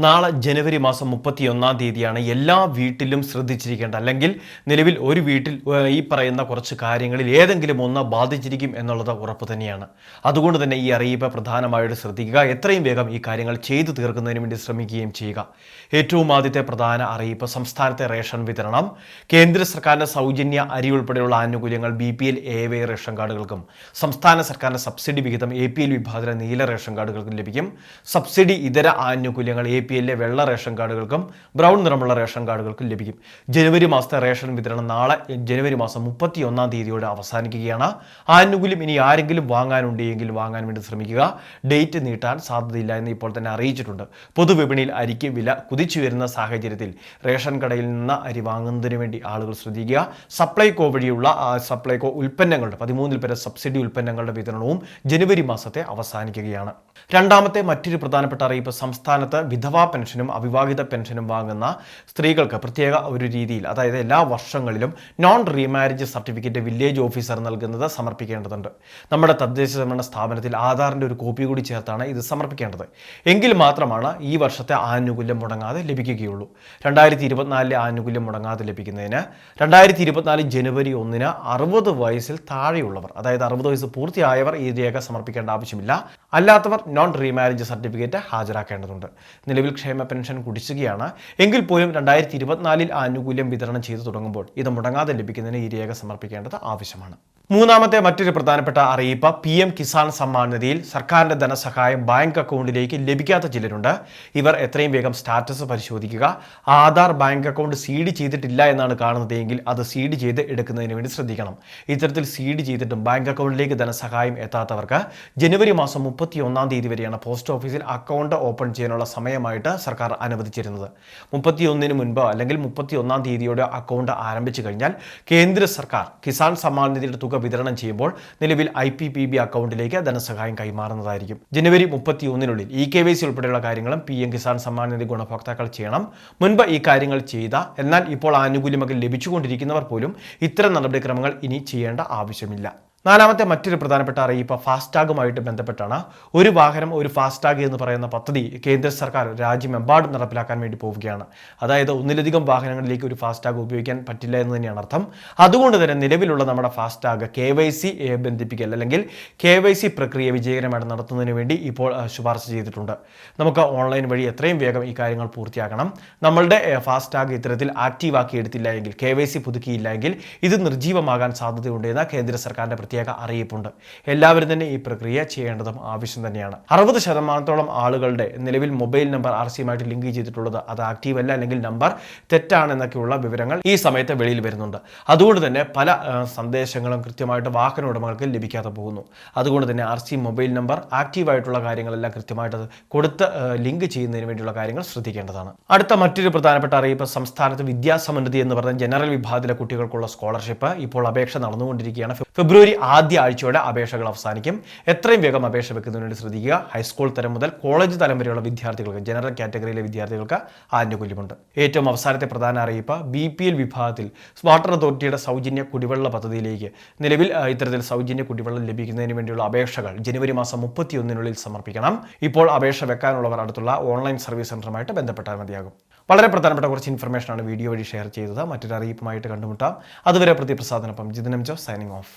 നാളെ ജനുവരി മാസം മുപ്പത്തിയൊന്നാം തീയതിയാണ് എല്ലാ വീട്ടിലും ശ്രദ്ധിച്ചിരിക്കേണ്ട അല്ലെങ്കിൽ നിലവിൽ ഒരു വീട്ടിൽ ഈ പറയുന്ന കുറച്ച് കാര്യങ്ങളിൽ ഏതെങ്കിലും ഒന്ന് ബാധിച്ചിരിക്കും എന്നുള്ളത് ഉറപ്പ് തന്നെയാണ്. അതുകൊണ്ട് തന്നെ ഈ അറിയിപ്പ് പ്രധാനമായിട്ട് ശ്രദ്ധിക്കുക. എത്രയും വേഗം ഈ കാര്യങ്ങൾ ചെയ്തു തീർക്കുന്നതിന് വേണ്ടി ശ്രമിക്കുകയും ചെയ്യുക. ഏറ്റവും ആദ്യത്തെ പ്രധാന അറിയിപ്പ് സംസ്ഥാനത്തെ റേഷൻ വിതരണം. കേന്ദ്ര സർക്കാരിന്റെ സൗജന്യ അരി ഉൾപ്പെടെയുള്ള ആനുകൂല്യങ്ങൾ B P L A Y ration കാർഡുകൾക്കും. സംസ്ഥാന സർക്കാരിന്റെ സബ്സിഡി വിഹിതം എ പി എൽ വിഭാഗത്തിലെ നീല റേഷൻ കാർഡുകൾക്കും ലഭിക്കും. സബ്സിഡി ഇതര ആനുകൂല്യങ്ങൾ എ പി എല്ലിലെ വെള്ള റേഷൻ കാർഡുകൾക്കും ബ്രൗൺ നിറമുള്ള റേഷൻ കാർഡുകൾക്കും ലഭിക്കും. ജനുവരി മാസത്തെ റേഷൻ വിതരണം നാളെ ജനുവരി മാസം മുപ്പത്തി ഒന്നാം തീയതിയോടെ അവസാനിക്കുകയാണ്. ആനുകൂല്യം ഇനി ആരെങ്കിലും വാങ്ങാനുണ്ടെങ്കിൽ വാങ്ങാൻ വേണ്ടി ശ്രമിക്കുക. ഡേറ്റ് നീട്ടാൻ സാധ്യതയില്ല എന്ന് ഇപ്പോൾ തന്നെ അറിയിച്ചിട്ടുണ്ട്. പൊതുവിപണിയിൽ അരിക്ക് വില കുതിച്ചു വരുന്ന സാഹചര്യത്തിൽ റേഷൻ കടയിൽ നിന്ന് അരി വാങ്ങുന്നതിന് വേണ്ടി ആളുകൾ ശ്രദ്ധിക്കുക. സപ്ലൈകോ വഴിയുള്ള സപ്ലൈകോ ഉൽപ്പന്നങ്ങളുടെ പതിമൂന്നിൽ പേരെ സബ്സിഡി ഉൽപ്പന്നങ്ങളുടെ വിതരണവും ജനുവരി മാസത്തെ അവസാനിക്കുകയാണ്. രണ്ടാമത്തെ മറ്റൊരു പ്രധാനപ്പെട്ട അറിയിപ്പ് സംസ്ഥാനത്ത് വിധവാ പെൻഷനും അവിവാഹിത പെൻഷനും വാങ്ങുന്ന സ്ത്രീകൾക്ക് പ്രത്യേക ഒരു രീതിയിൽ അതായത് എല്ലാ വർഷങ്ങളിലും non remarriage certificate village officer നൽകുന്നത് സമർപ്പിക്കേണ്ടതുണ്ട്. നമ്മുടെ തദ്ദേശ ഭരണ സ്ഥാപനത്തിൽ ആധാറിന്റെ ഒരു കോപ്പി കൂടി ചേർത്താണ് ഇത് സമർപ്പിക്കേണ്ടത്. എങ്കിൽ മാത്രമാണ് ഈ വർഷത്തെ ആനുകൂല്യം മുടങ്ങാതെ ലഭിക്കുകയുള്ളൂ. രണ്ടായിരത്തി ഇരുപത്തിനാലിലെ ആനുകൂല്യം മുടങ്ങാതെ ലഭിക്കുന്നതിന് രണ്ടായിരത്തി ഇരുപത്തിനാല് ജനുവരി ഒന്നിന് അറുപത് വയസ്സിൽ താഴെയുള്ളവർ അതായത് അറുപത് വയസ്സ് പൂർത്തിയായവർ ഈ രേഖ സമർപ്പിക്കേണ്ട ആവശ്യമില്ല. അല്ലാത്തവർ നോൺ റീമാരേജ് സർട്ടിഫിക്കറ്റ് ഹാജരാക്കേണ്ടതുണ്ട്. നിലവിൽ ക്ഷേമ പെൻഷൻ കുടിശ്ശികയാണ്. എങ്കിൽ പോലും രണ്ടായിരത്തി ഇരുപത്തിനാലിൽ ആനുകൂല്യം വിതരണം ചെയ്തു തുടങ്ങുമ്പോൾ ഇത് മുടങ്ങാതെ ലഭിക്കുന്നതിന് ഈ രേഖ സമർപ്പിക്കേണ്ടത് ആവശ്യമാണ്. മൂന്നാമത്തെ മറ്റൊരു പ്രധാനപ്പെട്ട അറിയിപ്പ് പി എം കിസാൻ സമ്മാൻ നിധിയിൽ സർക്കാരിന്റെ ധനസഹായം ബാങ്ക് അക്കൗണ്ടിലേക്ക് ലഭിക്കാത്ത ചിലരുണ്ട്. ഇവർ എത്രയും വേഗം സ്റ്റാറ്റസ് പരിശോധിക്കുക. ആധാർ ബാങ്ക് അക്കൗണ്ട് സീഡ് ചെയ്തിട്ടില്ല എന്നാണ് കാണുന്നതെങ്കിൽ അത് സീഡ് ചെയ്ത് എടുക്കുന്നതിന് വേണ്ടി ശ്രദ്ധിക്കണം. ഇത്തരത്തിൽ സീഡ് ചെയ്തിട്ടും ബാങ്ക് അക്കൗണ്ടിലേക്ക് ധനസഹായം എത്താത്തവർക്ക് ജനുവരി മാസം മുപ്പത്തി ഒന്നാം തീയതി വരെയാണ് പോസ്റ്റ് ഓഫീസിൽ അക്കൗണ്ട് ഓപ്പൺ ചെയ്യാനുള്ള സമയമായിട്ട് സർക്കാർ അനുവദിച്ചിരുന്നത്. മുപ്പത്തി ഒന്നിന് മുൻപ് അല്ലെങ്കിൽ മുപ്പത്തി ഒന്നാം തീയതിയോടെ അക്കൗണ്ട് ആരംഭിച്ചു കഴിഞ്ഞാൽ കേന്ദ്ര സർക്കാർ കിസാൻ സമ്മാൻ നിധിയുടെ തുക വിതരണം ചെയ്യുമ്പോൾ നിലവിൽ ഐ പി പി ബി അക്കൗണ്ടിലേക്ക് ധനസഹായം കൈമാറുന്നതായിരിക്കും. ജനുവരി മുപ്പത്തി ഒന്നിനുള്ളിൽ ഇ കെ വൈ സി ഉൾപ്പെടെയുള്ള കാര്യങ്ങളും പി എം കിസാൻ സമ്മാൻ നിധി ഗുണഭോക്താക്കൾ ചെയ്യണം. മുൻപ് ഈ കാര്യങ്ങൾ ചെയ്ത എന്നാൽ ഇപ്പോൾ ആനുകൂല്യമൊക്കെ ലഭിച്ചുകൊണ്ടിരിക്കുന്നവർ പോലും ഇത്തരം നടപടിക്രമങ്ങൾ ഇനി ചെയ്യേണ്ട ആവശ്യമില്ല. നാലാമത്തെ മറ്റൊരു പ്രധാനപ്പെട്ട അറിയിപ്പ് ഫാസ്ടാഗുമായിട്ട് ബന്ധപ്പെട്ടാണ്. ഒരു വാഹനം ഒരു ഫാസ്ടാഗ് എന്ന് പറയുന്ന പദ്ധതി കേന്ദ്ര സർക്കാർ രാജ്യമെമ്പാടും നടപ്പിലാക്കാൻ വേണ്ടി പോവുകയാണ്. അതായത് ഒന്നിലധികം വാഹനങ്ങളിലേക്ക് ഒരു ഫാസ്ടാഗ് ഉപയോഗിക്കാൻ പറ്റില്ല എന്ന് തന്നെയാണ് അർത്ഥം. അതുകൊണ്ട് തന്നെ നിലവിലുള്ള നമ്മുടെ ഫാസ്ടാഗ് കെ വൈ സി ബന്ധിപ്പിക്കൽ അല്ലെങ്കിൽ കെ വൈ സി പ്രക്രിയ വിജയകരമായിട്ട് നടത്തുന്നതിന് വേണ്ടി ഇപ്പോൾ ശുപാർശ ചെയ്തിട്ടുണ്ട്. നമുക്ക് ഓൺലൈൻ വഴി എത്രയും വേഗം ഈ കാര്യങ്ങൾ പൂർത്തിയാക്കണം. നമ്മളുടെ ഫാസ്ടാഗ് ഇത്തരത്തിൽ ആക്റ്റീവ് ആക്കി എടുത്തില്ല എങ്കിൽ കെ വൈ സി പുതുക്കിയില്ല എങ്കിൽ ഇത് നിർജീവമാകാൻ സാധ്യതയുണ്ട് എന്ന് കേന്ദ്ര സർക്കാരിന്റെ പ്രത്യേക അറിയിപ്പുണ്ട്. എല്ലാവരും തന്നെ ഈ പ്രക്രിയ ചെയ്യേണ്ടതും ആവശ്യം തന്നെയാണ്. അറുപത് ശതമാനത്തോളം ആളുകളുടെ നിലവിൽ മൊബൈൽ നമ്പർ ആർ സിയുമായിട്ട് ലിങ്ക് ചെയ്തിട്ടുള്ളത് അത് ആക്റ്റീവ് അല്ല അല്ലെങ്കിൽ നമ്പർ തെറ്റാണെന്നൊക്കെയുള്ള വിവരങ്ങൾ ഈ സമയത്ത് വെളിയിൽ വരുന്നുണ്ട്. അതുകൊണ്ട് തന്നെ പല സന്ദേശങ്ങളും കൃത്യമായിട്ട് വാഹന ഉടമകൾക്ക് ലഭിക്കാതെ പോകുന്നു. അതുകൊണ്ട് തന്നെ ആർ സി മൊബൈൽ നമ്പർ ആക്റ്റീവായിട്ടുള്ള കാര്യങ്ങളെല്ലാം കൃത്യമായിട്ട് കൊടുത്ത് ലിങ്ക് ചെയ്യുന്നതിന് വേണ്ടിയുള്ള കാര്യങ്ങൾ ശ്രദ്ധിക്കേണ്ടതാണ്. അടുത്ത മറ്റൊരു പ്രധാനപ്പെട്ട അറിയിപ്പ് സംസ്ഥാനത്ത് വിദ്യാസമൃദ്ധി എന്ന് പറഞ്ഞ ജനറൽ വിഭാഗത്തിലെ കുട്ടികൾക്കുള്ള സ്കോളർഷിപ്പ് ഇപ്പോൾ അപേക്ഷ നടന്നുകൊണ്ടിരിക്കുകയാണ്. ഫെബ്രുവരി ആദ്യ ആഴ്ചയോടെ അപേക്ഷകൾ അവസാനിക്കും. എത്രയും വേഗം അപേക്ഷ വെക്കുന്നതിന് വേണ്ടി ശ്രദ്ധിക്കുക. ഹൈസ്കൂൾ തരം മുതൽ കോളേജ് തലം വരെയുള്ള വിദ്യാർത്ഥികൾക്ക് ജനറൽ കാറ്റഗറിയിലെ വിദ്യാർത്ഥികൾക്ക് ആനുകൂല്യമുണ്ട്. ഏറ്റവും അവസാനത്തെ പ്രധാന അറിയിപ്പ് ബി പി എൽ വിഭാഗത്തിൽ വാട്ടർ അതോറിറ്റിയുടെ സൗജന്യ കുടിവെള്ള പദ്ധതിയിലേക്ക് നിലവിൽ ഇത്തരത്തിൽ സൗജന്യ കുടിവെള്ളം ലഭിക്കുന്നതിന് വേണ്ടിയുള്ള അപേക്ഷകൾ ജനുവരി മാസം മുപ്പത്തിയൊന്നിനുള്ളിൽ സമർപ്പിക്കണം. ഇപ്പോൾ അപേക്ഷ വെക്കാനുള്ളവർ അടുത്തുള്ള ഓൺലൈൻ സർവീസ് സെന്ററുമായിട്ട് ബന്ധപ്പെട്ടാൽ മതിയാകും. വളരെ പ്രധാനപ്പെട്ട കുറച്ച് ഇൻഫർമേഷനാണ് വീഡിയോ വഴി ഷെയർ ചെയ്തത്. മറ്റൊരു അറിയിപ്പുമായിട്ട് കണ്ടുമുട്ടാം. അതുവരെ പ്രതിപ്രസാദനൊപ്പം ജിതിനം ജോ സൈനിങ് ഓഫ്